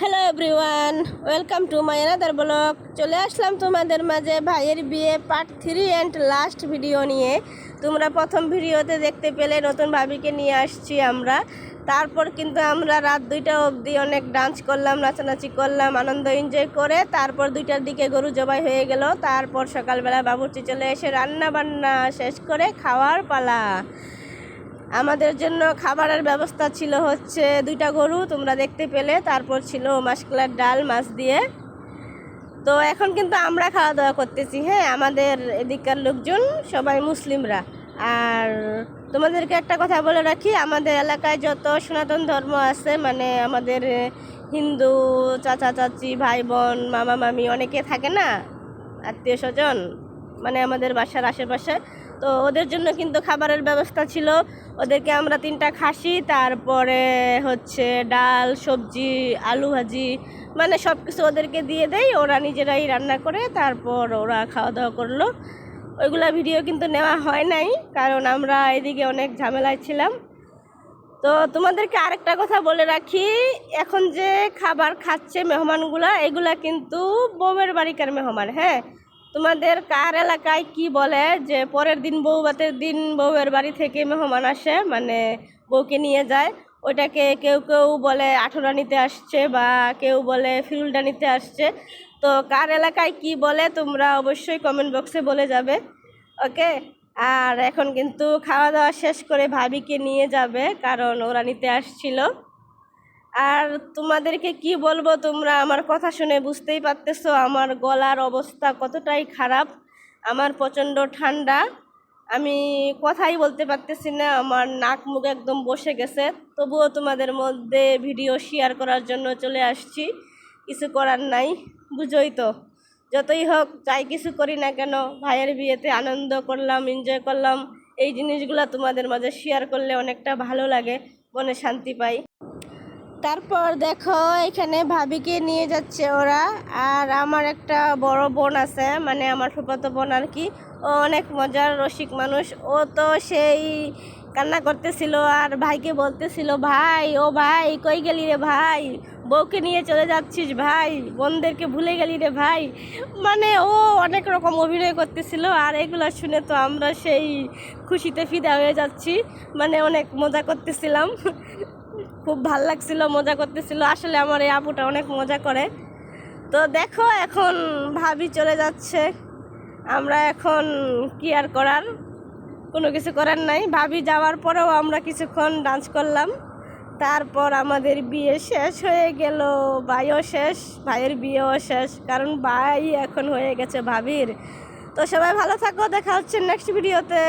Hello everyone welcome to my another blog চলে আসলাম তোমাদের মাঝে ভাইয়ের বিয়ে part three and last video নিয়ে। তোমরা প্রথম ভিডিওতে দেখতে পেলে নতুন ভাবিকে নিয়ে আসছি আমরা। তারপর কিন্তু আমরা রাত দুইটা অবধি অনেক ডান্স করলাম, নাচানাচি করলাম, আনন্দ এনজয় করে তারপর দুইটার দিকে গরু জবাই হয়ে গেল। তারপর সকালবেলা বাবুর্চি চলে এসে রান্না বান্না শেষ করে খাওয়ার পালা। আমাদের জন্য খাবারের ব্যবস্থা ছিল হচ্ছে দুইটা গরু, তোমরা দেখতে পেলে। তারপর ছিল মাসকলার ডাল, মাছ দিয়ে। তো এখন কিন্তু আমরা খাওয়া দাওয়া করতেছি। হ্যাঁ আমাদের এদিককার লোকজন সবাই মুসলিমরা। আর তোমাদেরকে একটা কথা বলে রাখি, আমাদের এলাকায় যত সনাতন ধর্ম আছে মানে আমাদের হিন্দু চাচা চাচি ভাই বোন মামা মামি অনেকে থাকে না, আত্মীয় স্বজন মানে আমাদের বাসার আশেপাশে, তো ওদের জন্য কিন্তু খাবারের ব্যবস্থা ছিল। ওদেরকে আমরা তিনটা খাসি, তারপরে হচ্ছে ডাল, সবজি, আলু ভাজি মানে সব কিছু ওদেরকে দিয়ে দেই। ওরা নিজেরাই রান্না করে, তারপর ওরা খাওয়া দাওয়া করল। ওইগুলা ভিডিও কিন্তু নেওয়া হয় নাই, কারণ আমরা এদিকে অনেক ঝামেলায় ছিলাম। তো তোমাদেরকে আরেকটা কথা বলে রাখি, এখন যে খাবার খাচ্ছে মেহমানগুলা, এগুলা কিন্তু বউয়ের বাড়িকার মেহমান হ্যাঁ? তোমাদের কার এলাকায় কি বলে যে পরের দিন বউ বাতের দিন বউয়ের বাড়ি থেকে মেহমান আসে মানে বউকে নিয়ে যায়? ওটাকে কেউ কেউ বলে আঠোরা নিতে আসছে বা কেউ বলে ফিরুলটা নিতে আসছে। তো কার এলাকায় কি বলে তোমরা অবশ্যই কমেন্ট বক্সে বলে যাবে ওকে আর এখন কিন্তু খাওয়া দাওয়া শেষ করে ভাবিকে নিয়ে যাবে, কারণ ওরা নিতে আসছিল। আর তোমাদেরকে কি বলব, তোমরা আমার কথা শুনে বুঝতেই পারতেছো, আমার গলার অবস্থা কতটাই খারাপ, আমার প্রচণ্ড ঠান্ডা। আমি কথাই বলতে পারতেছি না, আমার নাক মুখ একদম বসে গেছে। তবুও তোমাদের মধ্যে ভিডিও শেয়ার করার জন্য চলে আসছি, কিছু করার নাই, বুঝোই তো। যতই হোক, যাই কিছু করি না কেন, ভাইয়ের বিয়েতে আনন্দ করলাম এনজয় করলাম, এই জিনিসগুলো তোমাদের মাঝে শেয়ার করলে অনেকটা ভালো লাগে, মনে শান্তি পাই। তারপর দেখো, এখানে ভাবিকে নিয়ে যাচ্ছে ওরা। আর আমার একটা বড় বোন আছে মানে আমার ফুফাতো বোন আর কি। ও অনেক মজার, রসিক মানুষ। ও তো সেই কান্না করতেছিল আর ভাইকে বলতেছিল, ভাই, ও ভাই, কই গেলি রে ভাই? বউকে নিয়ে চলে যাচ্ছিস ভাই? বোনদেরকে ভুলে গেলি রে ভাই? মানে ও অনেক রকম অভিনয় করতেছিল আর এগুলো শুনে তো আমরা সেই খুশিতে ফিদা হয়ে যাচ্ছি। মানে অনেক মজা করতেছিলাম। খুব ভালো লাগছিল, মজা করতেছিল। আসলে আমার এই আপুটা অনেক মজা করে। তো দেখো, এখন ভাবি চলে যাচ্ছে। আমরা এখন কি আর করার? কোনো কিছু করার নাই। ভাবি যাওয়ার পরেও আমরা কিছুক্ষণ ডান্স করলাম। তারপর আমাদের বিয়ে শেষ হয়ে গেল। ভাইও শেষ, ভাইয়ের বিয়েও শেষ, কারণ ভাই এখন হয়ে গেছে ভাবির। তো সবাই ভালো থাকো, দেখা হচ্ছে নেক্সট ভিডিওতে